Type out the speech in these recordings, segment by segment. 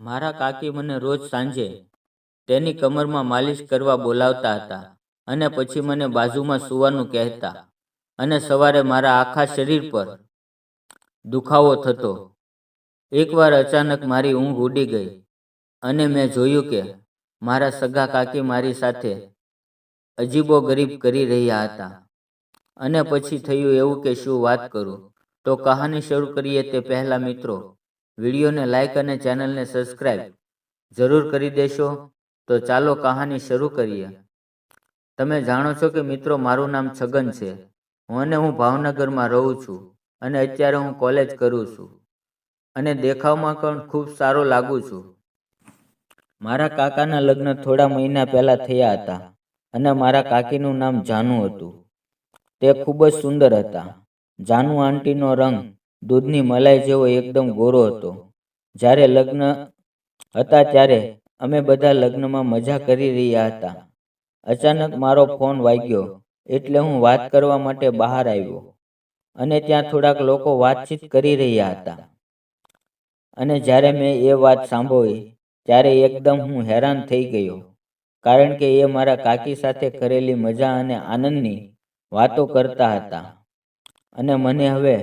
મારા કાકી મને રોજ સાંજે તેની કમરમાં માલિશ કરવા બોલાવતા હતા અને પછી મને બાજુમાં સૂવાનું કહેતા અને સવારે મારા આખા શરીર પર દુખાવો થતો. એકવાર અચાનક મારી ઊંઘ ઉડી ગઈ અને મેં જોયું કે મારા સગા કાકી મારી સાથે અજીબો ગરીબ કરી રહ્યા હતા. અને પછી થયું એવું કે શું વાત કરું? તો કહાની શરૂ કરીએ તે પહેલા મિત્રો વિડીયોને લાઇક અને ચેનલને સબસ્ક્રાઈબ જરૂર કરી દેશો. તો ચાલો કહાની શરૂ કરીએ. તમે જાણો છો કે મિત્રો, મારું નામ છગન છે. હું અને હું ભાવનગરમાં રહું છું અને અત્યારે હું કોલેજ કરું છું અને દેખાવમાં પણ ખૂબ સારો લાગુ છું. મારા કાકાના લગ્ન થોડા મહિના પહેલાં થયા હતા અને મારા કાકીનું નામ જાનુ હતું. તે ખૂબ જ સુંદર હતા. જાનુ આંટીનો રંગ દૂધની મલાઈ જેવો એકદમ ગોરો હતો. જ્યારે લગ્ન હતા ત્યારે અમે બધા લગ્નમાં મજા કરી રહ્યા હતા. અચાનક મારો ફોન વાગ્યો, એટલે હું વાત કરવા માટે બહાર આવ્યો અને ત્યાં થોડાક લોકો વાતચીત કરી રહ્યા હતા. અને જ્યારે મેં એ વાત સાંભળી, ત્યારે એકદમ હું હેરાન થઈ ગયો, કારણ કે એ મારા કાકી સાથે કરેલી મજા અને આનંદની વાતો કરતા હતા. અને મને હવે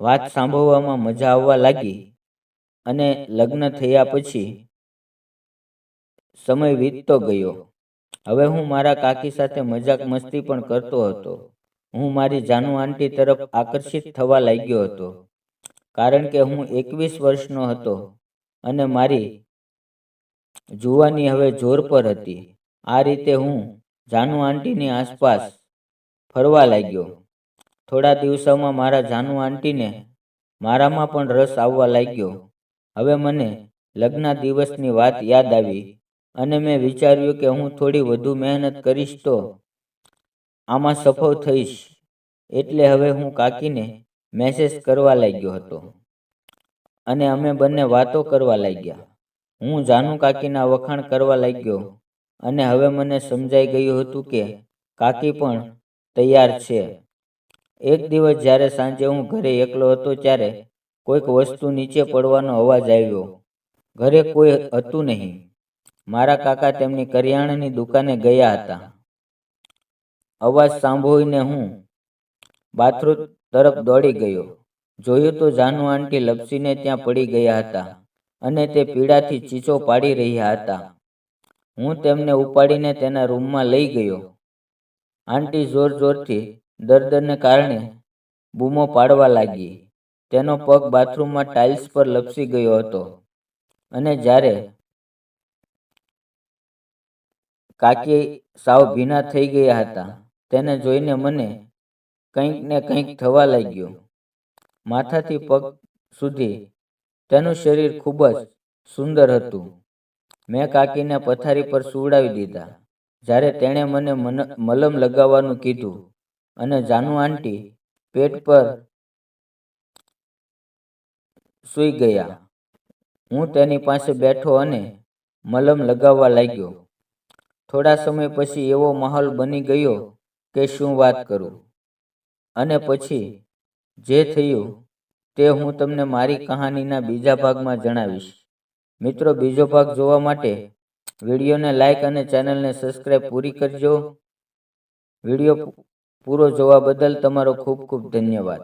વાત સાંભળવામાં મજા આવવા લાગી અને લગ્ન થયા પછી સમય વીતતો ગયો. હવે હું મારા કાકી સાથે મજાક મસ્તી પણ કરતો હતો. હું મારી જાનુ આંટી તરફ આકર્ષિત થવા લાગ્યો હતો. કારણ કે હું એકવીસ વર્ષનો હતો અને મારી જુવાની હવે જોર પર હતી. આ રીતે હું જાનુ આંટીની આસપાસ ફરવા લાગ્યો. થોડા દિવસોમાં મારા જાનુ આંટીને મારામાં પણ રસ આવવા લાગ્યો. હવે મને લગ્ન દિવસની વાત યાદ આવી અને મેં વિચાર્યું કે હું થોડી વધુ મહેનત કરીશ તો આમાં સફળ થઈશ. એટલે હવે હું કાકીને મેસેજ કરવા લાગ્યો હતો. અને અમે બંને વાતો કરવા લાગ્યા. હું જાનુ કાકીના વખાણ કરવા લાગ્યો અને હવે મને સમજાઈ ગયું હતું કે કાકી પણ તૈયાર છે. એક દિવસ જ્યારે સાંજે હું ઘરે એકલો હતો ત્યારે કોઈક વસ્તુ નીચે પડવાનો અવાજ આવ્યો. ઘરે કોઈ હતું નહીં. મારા કાકા તેમની કરિયાણાની દુકાને ગયા હતા. અવાજ સાંભળીને હું બાથરૂમ તરફ દોડી ગયો. જોયું તો જાનુ આંટી લપસીને ત્યાં પડી ગયા હતા અને તે પીડાથી ચીચો પાડી રહ્યા હતા. હું તેમને ઉપાડીને તેના રૂમમાં લઈ ગયો. આંટી જોર જોરથી દર્દને કારણે બૂમો પાડવા લાગી. તેનો પગ બાથરૂમમાં ટાઇલ્સ પર લપસી ગયો હતો અને જ્યારે કાકી સાવ ભીના થઈ ગયા હતા, તેને જોઈને મને કંઈક ને કંઈક થવા લાગ્યું. માથાથી પગ સુધી તેનું શરીર ખૂબ જ સુંદર હતું. મેં કાકીને પથારી પર સુવડાવી દીધા. જ્યારે તેણે મને મલમ લગાવવાનું કીધું અને જાનુ આંટી પેટ પર સૂઈ ગયા. હું તેની પાસે બેઠો અને મલમ લગાવવા લાગ્યો. થોડા સમય પછી એવો માહોલ બની ગયો કે શું વાત કરું? અને પછી જે થયું તે હું તમને મારી કહાનીના બીજા ભાગમાં જણાવીશ. મિત્રો બીજો ભાગ જોવા માટે વિડીયોને લાઇક અને ચેનલને સબસ્ક્રાઈબ પૂરી કરજો. વીડિયો પૂરો જોવા બદલ તમારો ખૂબ ખૂબ ધન્યવાદ.